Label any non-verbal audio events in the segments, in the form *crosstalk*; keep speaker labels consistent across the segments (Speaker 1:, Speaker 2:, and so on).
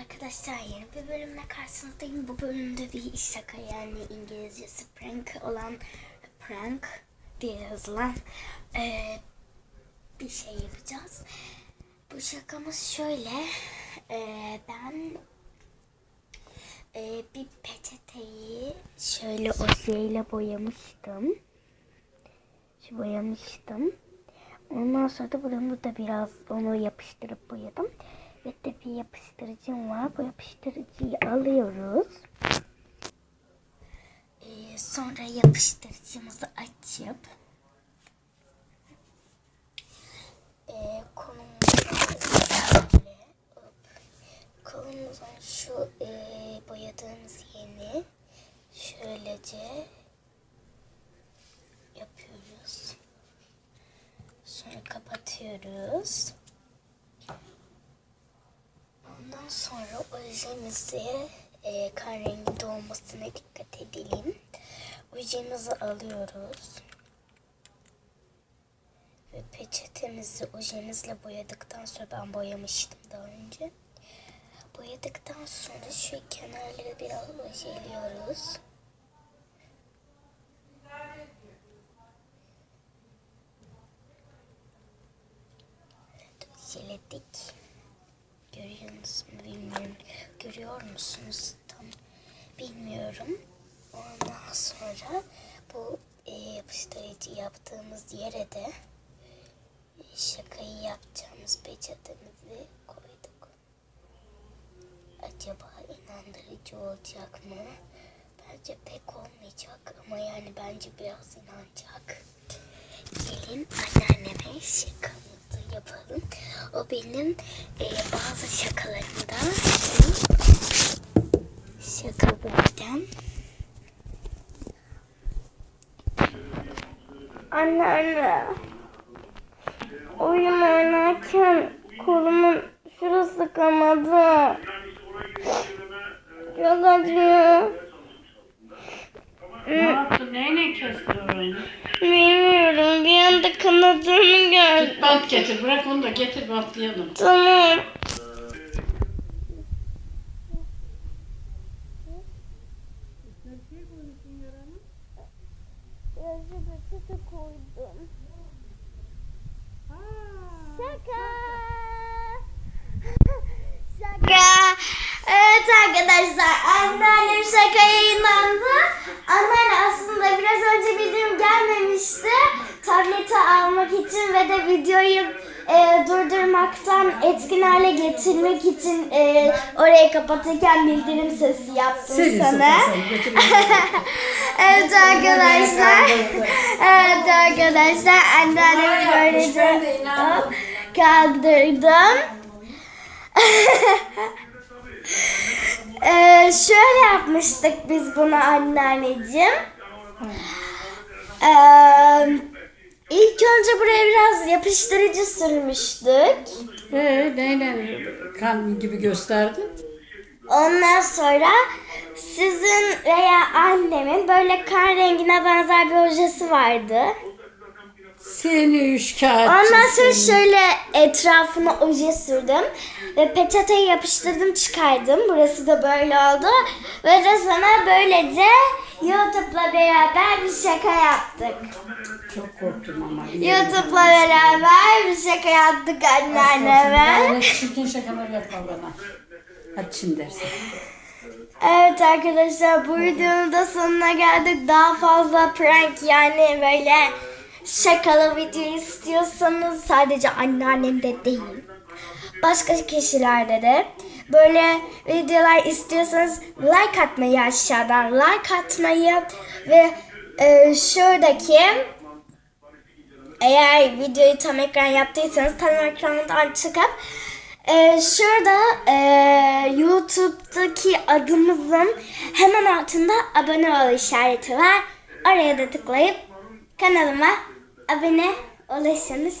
Speaker 1: arkadaşlar yeni bir bölümle karşınızdayım. Bu bölümde bir şaka yani İngilizcesi prank olan prank diye yazılan eee, bir şey yapacağız. Bu şakamız şöyle. eee, ben eee, bir peçeteyi şöyle ojeyle boyamıştım. Şu boyamıştım. Ondan sonra da buramı da biraz onu yapıştırıp boyadım. De bir yapıştırıcım var. Bu yapıştırıcıyı alıyoruz. Ee, sonra yapıştırıcımızı açıp e, kolumuzun şu e, boyadığımız yerini şöylece yapıyoruz. Sonra kapatıyoruz. Ondan sonra ojemizi e, kan renginde olmasına dikkat edelim. Ojemizi alıyoruz. Ve peçetemizi ojemizle boyadıktan sonra ben boyamıştım daha önce. Boyadıktan sonra şu kenarları biraz ojeliyoruz. Ojeledik. Görüyorsunuz mu bilmiyorum. Görüyor musunuz tam bilmiyorum. Ondan sonra bu e, yapıştırıcı yaptığımız yere de e, şakayı yapacağımız peçetemizi koyduk. Acaba inandırıcı olacak mı? Bence pek olmayacak ama yani bence biraz inanacak. Gelin anneanneme şakamızı yapalım. O benim e, bazı şakalarımdan şakalardan. Anneanne. Oyun oynarken kolumun şurası kanadı. Çok acıyor.
Speaker 2: Ne yaptın? Neyle kestin orayı?
Speaker 1: Bilmiyorum bir anda kanadını gördüm.
Speaker 2: Git bant getir. Bırak onu da getir bantlayalım.
Speaker 1: Tamam. Yazı peçete koydum. Şaka. *laughs* Şaka. Arkadaşlar anneannem şakaya inandı. Anneanne aslında biraz önce bildirim gelmemişti. Tableti almak için ve de videoyu e, durdurmaktan etkin hale getirmek için e, orayı kapatırken bildirim sesi yaptım sana. *laughs* evet arkadaşlar. evet arkadaşlar anneannemi böylece kaldırdım. Ee, şöyle yapmıştık biz bunu anneanneciğim. Ee, ilk önce buraya biraz yapıştırıcı sürmüştük.
Speaker 2: Ee, neyle kan gibi gösterdin?
Speaker 1: Ondan sonra sizin veya annemin böyle kan rengine benzer bir ojesi vardı.
Speaker 2: Seni üç kağıtçı.
Speaker 1: Ondan sonra şöyle etrafına oje sürdüm. Ve peçeteyi yapıştırdım çıkardım. Burası da böyle oldu. Ve de sana böylece YouTube'la beraber bir şaka yaptık.
Speaker 2: Çok korktum ama.
Speaker 1: YouTube'la beraber bir şaka yaptık anneanneme.
Speaker 2: Çirkin şakalar yapma bana. Hadi şimdi dersin.
Speaker 1: Evet arkadaşlar bu videonun da sonuna geldik. Daha fazla prank yani böyle şakalı video istiyorsanız sadece anneannemde değil. Başka kişilerde de böyle videolar istiyorsanız like atmayı aşağıdan like atmayı ve e, şuradaki eğer videoyu tam ekran yaptıysanız tam ekrandan çıkıp e, şurada e, YouTube'daki adımızın hemen altında abone ol işareti var. Oraya da tıklayıp kanalıma abone olursanız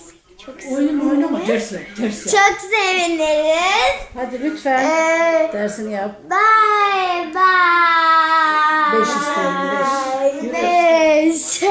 Speaker 1: çok
Speaker 2: Oyun
Speaker 1: seviniriz.
Speaker 2: oynama ders ver. Ders ver.
Speaker 1: Çok seviniriz.
Speaker 2: Hadi lütfen
Speaker 1: Ee,
Speaker 2: dersini yap.
Speaker 1: Bye bye.
Speaker 2: Beş istiyorum, beş. Beş.